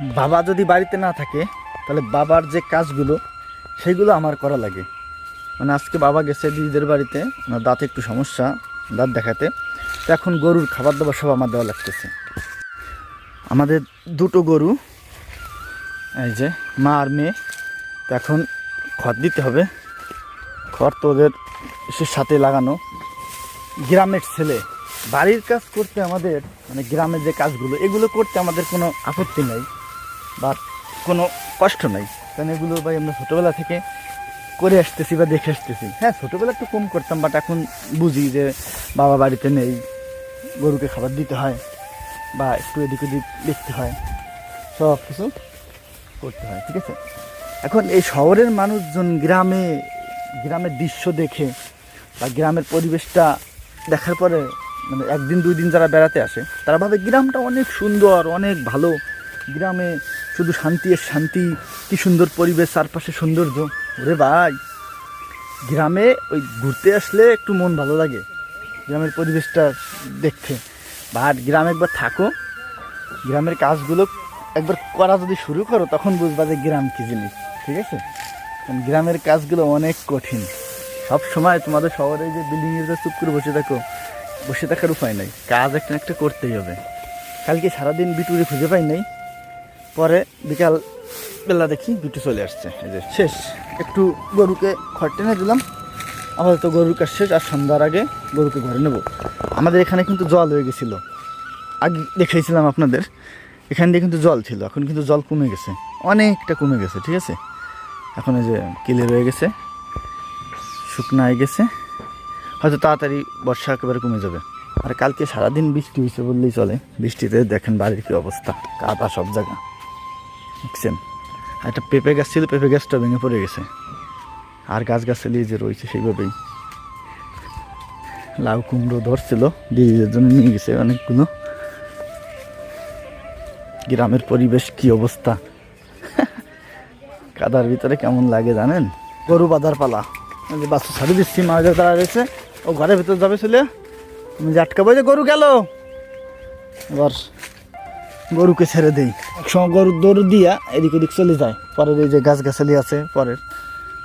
বাবা যদি বাড়িতে না থাকে, তাহলে বাবার যে কাজগুলো, সেগুলো আমার করা লাগে। মানে আজকে বাবা গেছে দিদিদের বাড়িতে, ওনার দাঁতে একটু সমস্যা, দাঁত দেখাতে। তো এখন গরুর খাবার দাবার সব আমার দেওয়া লাগতেছে। আমাদের দুটো গরু, এই যে মা আর মেয়ে। তো এখন খড় দিতে হবে। খড় তো ওদের সাথে লাগানো। গ্রামের ছেলে, বাড়ির কাজ করতে আমাদের মানে গ্রামের যে কাজগুলো, এগুলো করতে আমাদের কোনো আপত্তি নাই। বা কোনো কষ্ট নাই। কারণ এগুলো ভাই আমরা ছোটোবেলা থেকে করে আসতেছি বা দেখে আসতেছি। হ্যাঁ ছোটোবেলা একটু কম করতাম বাট এখন বুঝি যে বাবা বাড়িতে নেই, গরুকে খাবার দিতে হয় বা একটু এদিক ওদিক দেখতে হয় সব কিছু করতে হয়, ঠিক আছে? এখন এই শহরের মানুষজন গ্রামে, গ্রামের দৃশ্য দেখে বা গ্রামের পরিবেশটা দেখার পরে মানে একদিন দুই দিন যারা বেড়াতে আসে, তারা ভাবে গ্রামটা অনেক সুন্দর, অনেক ভালো। গ্রামে শুধু শান্তি আর শান্তি, কি সুন্দর পরিবেশ, চারপাশে সৌন্দর্য। ওরে ভাই, গ্রামে ওই ঘুরতে আসলে একটু মন ভালো লাগে, গ্রামের পরিবেশটা দেখতে। বা গ্রামে একবার থাকো। গ্রামের কাজগুলো একবার করা যদি শুরু করো, তখন বুঝবা যে গ্রাম কী জিনিস, ঠিক আছে? কারণ গ্রামের কাজগুলো অনেক কঠিন। সব সময় তোমাদের শহরে যে বিল্ডিংয়ের ভিতরে চুপ করে বসে থাকো, বসে থাকার উপায় নাই। কাজ একটা একটা করতেই হবে। কালকে সারাদিন বিটুরে খুঁজে পাই নাই। পরে বিকাল বেলা দেখি বিটু চলে আসছে, এই যে শেষ। একটু গরুকে খড় টেনে দিলাম। আপাতত গরুর কাজ শেষ, আর সন্ধ্যার আগে গরুকে ঘরে নেব। আমাদের এখানে কিন্তু জল হয়ে গেছিল। আগে দেখাইছিলাম আপনাদের, এখান দিয়ে কিন্তু জল ছিল, এখন কিন্তু জল কমে গেছে। অনেকটা কমে গেছে, ঠিক আছে? এখন এই যে কিলে রয়ে গেছে শুকনো হয়ে গেছে। হয়তো তাড়াতাড়ি বর্ষা একেবারে কমে যাবে। আর কালকে সারাদিন বৃষ্টি হয়েছে বললেই চলে। বৃষ্টিতে দেখেন বাড়ির কী অবস্থা, কাদা সব জায়গা। দেখছেন? একটা পেঁপে গাছ ছিল, পেঁপে গাছটা ভেঙে পড়ে গেছে। আর গাছ গাছালি যে রয়েছে সেইভাবেই। লাউ কুমড়ো ধরছিল দিদিদের জন্য নিয়ে গেছে অনেকগুলো। গ্রামের পরিবেশ কি অবস্থা? কাদার ভিতরে কেমন লাগে জানেন? গরু বাঁধার পালা। যে বাচ্চা ছাড়ি দিচ্ছি, মা যে তারা রয়েছে, ও ঘরের ভিতরে যাবে চলে। আমি যে আটকাবো যে গরু গেল। এবার গরুকে ছেড়ে দেই। একসময় গরুর দৌড় দিয়া এদিক ওদিক চলে যায়। পরের এই যে গাছ গাছালি আছে পরের।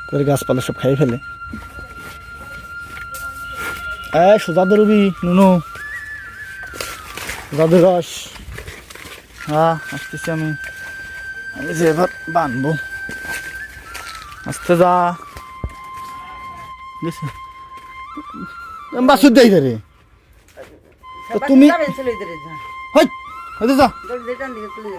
পরে গাছপালা সব খাই ফেলে। এ সোজা দৌড়বি নুনু। সোজা রস হ্যাঁ আসতেছি আমি। আমি যে এবার বানবো। আস্তে যা। বাসুর দেই রে তুমি চলে